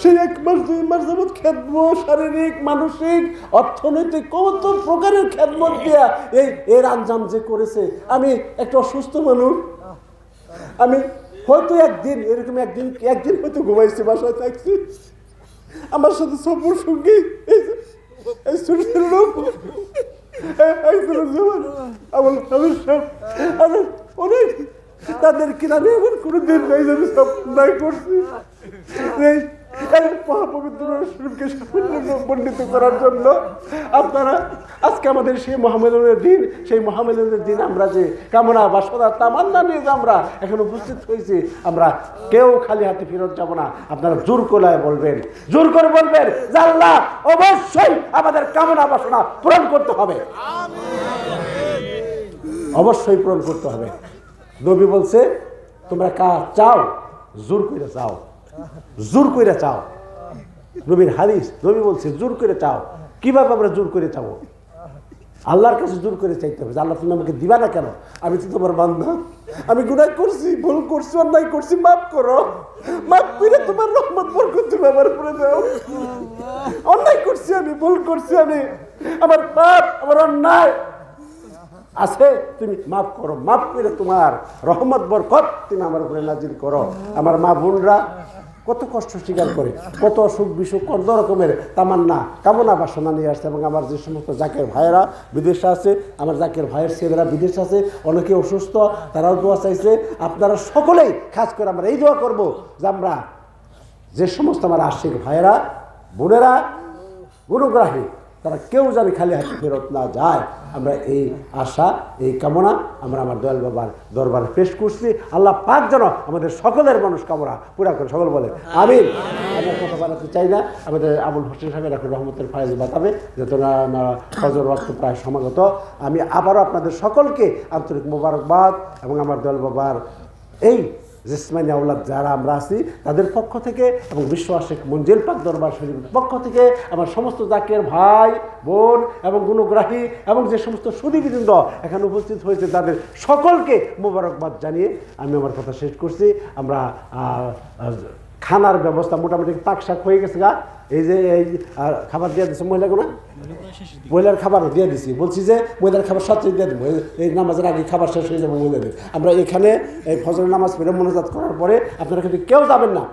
সেই এক মাস, দুই মাস যাবৎ খেদম শারীরিক, মানসিক, অর্থনৈতিক কত প্রকারের খেদমত দিয়া এই, এর আঞ্জাম যে করেছে। আমি একটা অসুস্থ মানুষ। আমি হয়তো একদিন, এরকম একদিন একদিন হয়তো ঘুমাইছি, বাসায় থাকছি। আমার সাথে সফর সঙ্গী, এই লোক তাদের কিনা আমি এমন কোনো দিন নাই যে আমি সব নাই করছি। এই মহাপবিত্র শরীফকে সাফল্য মণ্ডিত করার জন্য আপনারা আজকে আমাদের সেই মহামেলনের দিন, সেই মহামেলনের দিন আমরা যে কামনা বাসনা, তামান্না নিয়ে যে আমরা এখন উপস্থিত হয়েছি, আমরা কেউ খালি হাতে ফেরত যাব না। আপনারা জোর কোলায় বলবেন, জোর করে বলবেন যে অবশ্যই আমাদের কামনা বাসনা পূরণ করতে হবে। অবশ্যই পূরণ করতে হবে। নবী বলছে, তোমরা কা চাও, জোর করে চাও। জোর করে চাও। নবীর হাদিস, নবী বলছে, জোর করে চাও। কীভাবে আমরা জোর করে চাবো? আল্লাহর কাছে জোর করে চাইতে হবে আল্লাহ তুমি আমাকে দিবা না কেন? আমি তো তোমার বান্ধব আমি গুনাহ করছি, ভুল করছি, অন্যায় করছি, মাফ করো। মাফ করে তোমার রহমত, বরকত তুমি আমার উপরে দাও। অন্যায় করছি আমি, ভুল করছি আমি। আমার পাপ, আমার অন্যায় আছে, তুমি মাফ করো। মাফ করে তোমার রহমত, বরকত তুমি আমার উপরে নাজিল করো। আমার মা বোনরা কত কষ্ট স্বীকার করে, কত অসুখ বিসুখ, কত রকমের তামান্না, কামনা বাসনা নিয়ে আসছে এবং আমার যে সমস্ত জাকের ভাইয়েরা বিদেশে আছে, আমার জাকের ভাইয়ের ছেলেরা বিদেশে আছে, অনেকে অসুস্থ, তারাও দোয়া চাইছে, আপনারা সকলেই খাস করে আমরা এই দোয়া করব যে আমরা যে সমস্ত আমার আশিক ভাইয়েরা, বোনেরা, গুরুগ্রাহী তারা কেউ যেন খালি হাতে ফেরত না যায়। আমরা এই আশা, এই কামনা আমরা আমার দয়াল বাবার দরবারে পেশ করছি। আল্লাহ পাক যেন আমাদের সকলের মানুষ কামনা পুরা করে। সকল বলে আমরা কথা বাড়াতে চাই না। আমাদের আবুল হোসেন সাহেব এখন রহমতের ফায়েজ বাতাবে যেহেতু ফজর ওয়াক্ত প্রায় সমাগত। আমি আবারও আপনাদের সকলকে আন্তরিক মোবারকবাদ এবং আমার দয়াল বাবার এই জিসমানি আউলাদ যারা আমরা আছি, তাদের পক্ষ থেকে এবং বিশ্ব আশেখ মঞ্জিল পাক দরবার শরীফের পক্ষ থেকে আমার সমস্ত জাকের ভাই, বোন এবং গুণগ্রাহী এবং যে সমস্ত সুদীবৃন্দ এখানে উপস্থিত হয়েছে, তাদের সকলকে মোবারকবাদ জানিয়ে আমি আমার কথা শেষ করছি। আমরা খানার ব্যবস্থা মোটামুটি পাক শাক হয়ে গেছে গা। এই যে, এই খাবার দিয়ে দিচ্ছে মহিলাগুলো মহিলার খাবার দিয়ে দিছি। বলছি যে, মহিলার খাবার সবচেয়ে দিয়ে দেবো। এই- এই নামাজের আগে খাবার শেষ হয়ে যাবে মহিলাদের। আমরা এখানে এই ফজরের নামাজ পড়ে মনোজাত করার পরে আপনারা কিন্তু কেউ যাবেন না।